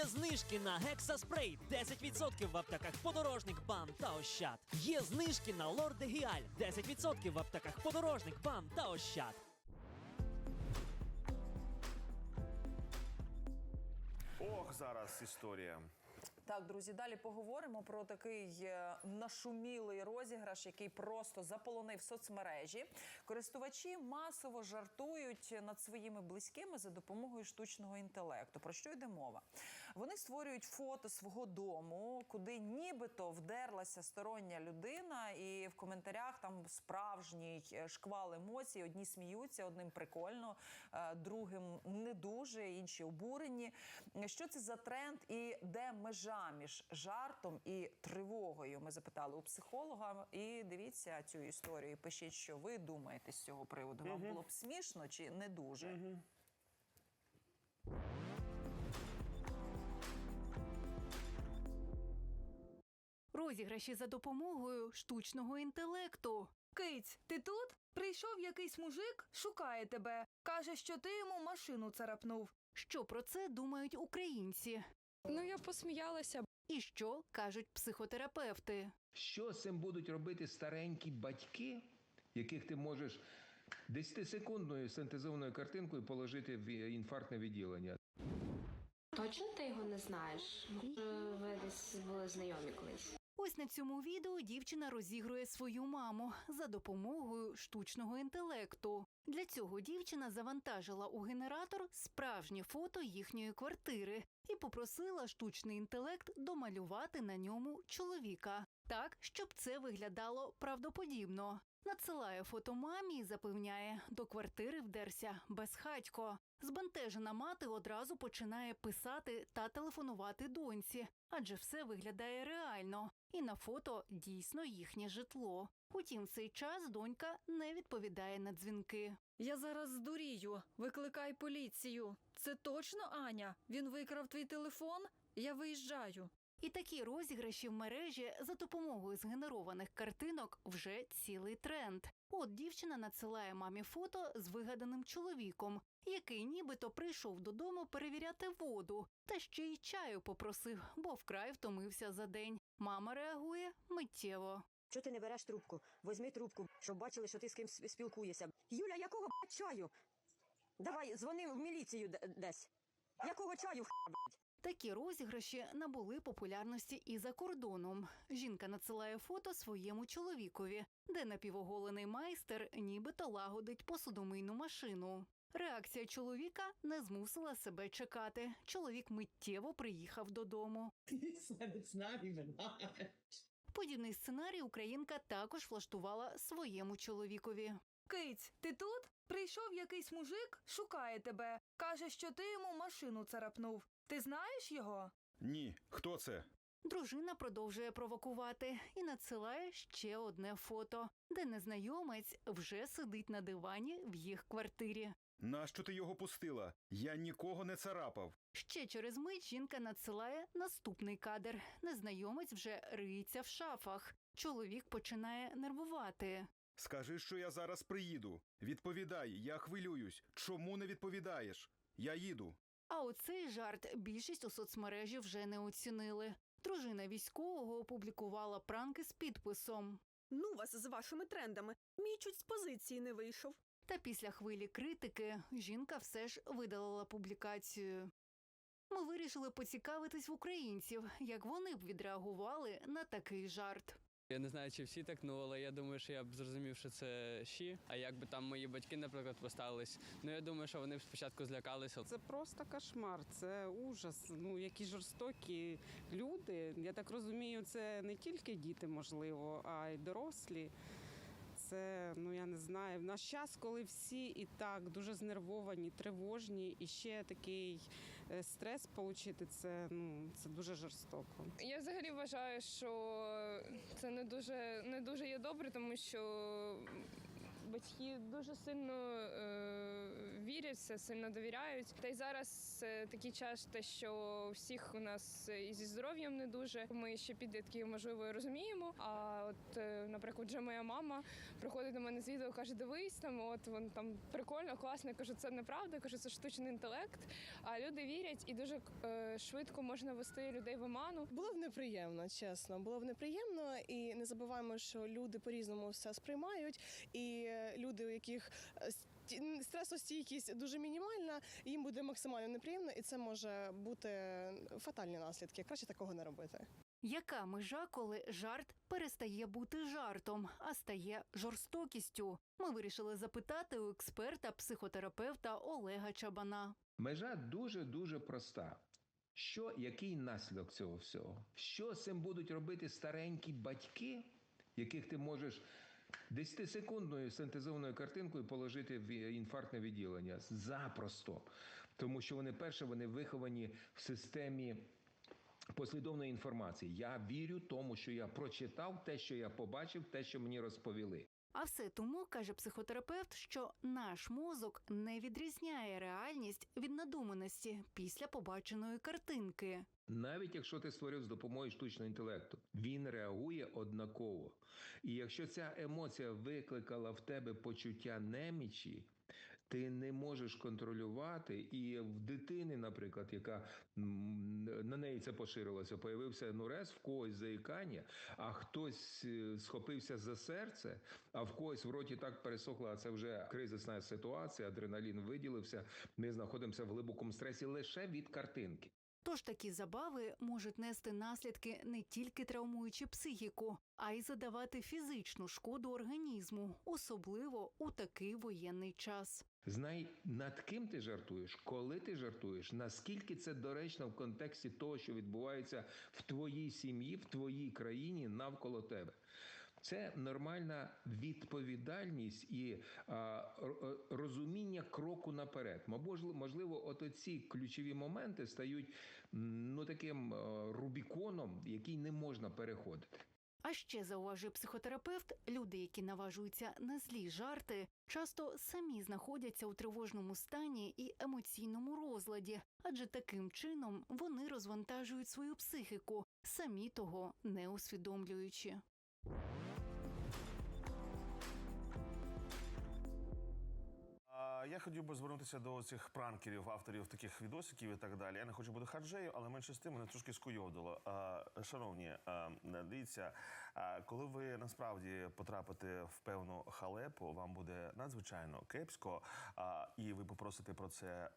Є знижки на гексаспрей 10% в аптеках подорожник БАМ та Ощад. Є знижки на Лорде Гіаль 10% в аптеках подорожник БАМ та Ощад. Ох, зараз історія. Так, друзі, далі поговоримо про такий е, нашумілий розіграш, який просто заполонив соцмережі. Користувачі масово жартують над своїми близькими за допомогою штучного інтелекту. Про що йде мова? Вони створюють фото свого дому, куди нібито вдерлася стороння людина, і в коментарях там справжній е, шквал емоцій. Одні сміються, одним прикольно, е, другим не дуже, інші обурені. Що це за тренд і де межа між жартом і тривогою? Ми запитали у психолога. І дивіться цю історію. Пишіть, що ви думаєте з цього приводу. Вам було б смішно чи не дуже? Розіграші за допомогою штучного інтелекту. Киць, ти тут? Прийшов якийсь мужик, шукає тебе. Каже, що ти йому машину царапнув. Що про це думають українці? Ну, я посміялася. І що кажуть психотерапевти? Що з цим будуть робити старенькі батьки, яких ти можеш 10-секундною синтезованою картинкою положити в інфарктне відділення? Точно ти його не знаєш? Може, ви десь були знайомі колись? Ось на цьому відео дівчина розігрує свою маму за допомогою штучного інтелекту. Для цього дівчина завантажила у генератор справжнє фото їхньої квартири і попросила штучний інтелект домалювати на ньому чоловіка так, щоб це виглядало правдоподібно. Надсилає фото мамі і запевняє, до квартири вдерся безхатько. Збентежена мати одразу починає писати та телефонувати доньці, адже все виглядає реально, і на фото дійсно їхнє житло. Утім, в цей час донька не відповідає на дзвінки. Я зараз здурію. Викликай поліцію. Це точно Аня. Він викрав твій телефон. Я виїжджаю. І такі розіграші в мережі за допомогою згенерованих картинок вже цілий тренд. От дівчина надсилає мамі фото з вигаданим чоловіком, який нібито прийшов додому перевіряти воду, та ще й чаю попросив, бо вкрай втомився за день. Мама реагує миттєво. Чого ти не береш трубку? Возьми трубку, щоб бачили, що ти з ким спілкуєшся. Юля, якого б**, чаю? Давай, дзвони в міліцію десь. Якого чаю, б***? Такі розіграші набули популярності і за кордоном. Жінка надсилає фото своєму чоловікові, де напівоголений майстер нібито лагодить посудомийну машину. Реакція чоловіка не змусила себе чекати. Чоловік миттєво приїхав додому. Подібний сценарій українка також влаштувала своєму чоловікові. Киць, ти тут? Прийшов якийсь мужик, шукає тебе. Каже, що ти йому машину царапнув. Ти знаєш його? Ні, хто це? Дружина продовжує провокувати і надсилає ще одне фото, де незнайомець вже сидить на дивані в їх квартирі. Нащо ти його пустила? Я нікого не царапав. Ще через мить жінка надсилає наступний кадр. Незнайомець вже риється в шафах. Чоловік починає нервувати. Скажи, що я зараз приїду. Відповідай, я хвилююсь. Чому не відповідаєш? Я їду. А оцей жарт більшість у соцмережі вже не оцінили. Дружина військового опублікувала пранки з підписом. Ну вас з вашими трендами. Мій чуть з позиції не вийшов. Та після хвилі критики жінка все ж видалила публікацію. Ми вирішили поцікавитись в українців, як вони б відреагували на такий жарт. Я не знаю, чи всі так, ну але я думаю, що я б зрозумів, що це щі. А якби там мої батьки, наприклад, поставились, ну я думаю, що вони б спочатку злякалися. Це просто кошмар, це ужас. Ну які жорстокі люди. Я так розумію, це не тільки діти, можливо, а й дорослі. Це ну я не знаю. В наш час, коли всі і так дуже знервовані, тривожні, і ще такий е, стрес отримати, це ну це дуже жорстоко. Я взагалі вважаю, що це не дуже не дуже є добре, тому що батьки дуже сильно е, вірять, все сильно довіряють. Та й зараз е, такий час, те, що всіх у нас е, і зі здоров'ям не дуже. Ми ще підлітки, можливо, розуміємо. А от, е, наприклад, вже моя мама приходить до мене з відео, каже: Дивись там, от вон там прикольно, класно. Я кажу, це неправда. Кажу, це штучний інтелект. А люди вірять і дуже е, швидко можна вести людей в оману. Було б неприємно, чесно. Було б неприємно, і не забуваємо, що люди по-різному все сприймають. І люди, у яких стресостійкість дуже мінімальна, їм буде максимально неприємно, і це може бути фатальні наслідки. Краще такого не робити. Яка межа, коли жарт перестає бути жартом, а стає жорстокістю? Ми вирішили запитати у експерта, психотерапевта Олега Чабана. Межа дуже дуже проста. Що, який наслідок цього всього? Що з цим будуть робити старенькі батьки, яких ти можеш 10-секундною синтезованою картинкою положити в інфарктне відділення? Запросто. Тому що вони перше, вони виховані в системі послідовної інформації. Я вірю тому, що я прочитав, те, що я побачив, те, що мені розповіли. А все тому, каже психотерапевт, що наш мозок не відрізняє реальність від надуманості після побаченої картинки. Навіть якщо ти створив з допомогою штучного інтелекту, він реагує однаково. І якщо ця емоція викликала в тебе почуття немічі, ти не можеш контролювати, і в дитини, наприклад, яка на неї це поширилося, появився нурез, в когось заїкання, а хтось е, схопився за серце, а в когось в роті так пересохло, а це вже кризисна ситуація, адреналін виділився. Ми знаходимося в глибокому стресі лише від картинки. Тож такі забави можуть нести наслідки не тільки травмуючи психіку, а й задавати фізичну шкоду організму, особливо у такий воєнний час. Знай, над ким ти жартуєш, коли ти жартуєш, наскільки це доречно в контексті того, що відбувається в твоїй сім'ї, в твоїй країні навколо тебе. Це нормальна відповідальність і а, р- розуміння кроку наперед. Можливо, от оці ключові моменти стають ну таким е, рубіконом, який не можна переходити. А ще зауважує психотерапевт, люди, які наважуються на злі жарти, часто самі знаходяться у тривожному стані і емоційному розладі, адже таким чином вони розвантажують свою психіку, самі того не усвідомлюючи. Хотів би звернутися до цих пранкерів, авторів таких відосиків і так далі. Я не хочу бути хаджею, але менше з тим мене трошки скуйовдило. Шановні, дивіться, коли ви насправді потрапите в певну халепу, вам буде надзвичайно кепсько, а, і ви попросите про це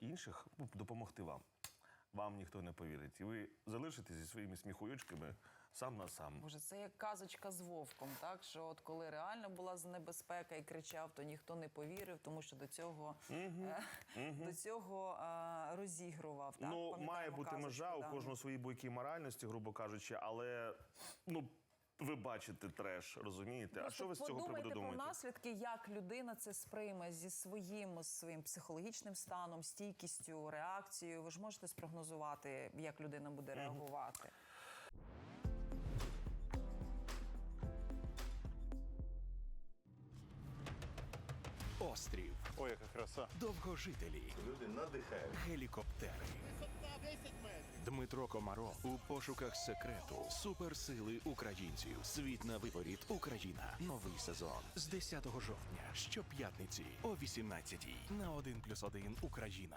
інших ну, допомогти вам. Вам ніхто не повірить. І ви залишитесь зі своїми сміхуючками сам на сам. Боже, це як казочка з вовком, так що от коли реально була небезпека і кричав, то ніхто не повірив, тому що до цього е, до цього е, розігрував. Так? Ну, має бути казочку, межа у кожного свої бойки моральності, грубо кажучи, але ну. Ви бачите треш, розумієте? а що ви з цього приводу про наслідки, як людина це сприйме зі своїм своїм психологічним станом, стійкістю, реакцією. Ви ж можете спрогнозувати, як людина буде реагувати. Острів. Ой, яка краса. Довгожителі. Люди надихають. Гелікоптери. Дмитро Комаров у пошуках секрету суперсили українців. Світ на виборіт. Україна. Новий сезон з 10 жовтня щоп'ятниці о 18-й. на 1+,1 Україна.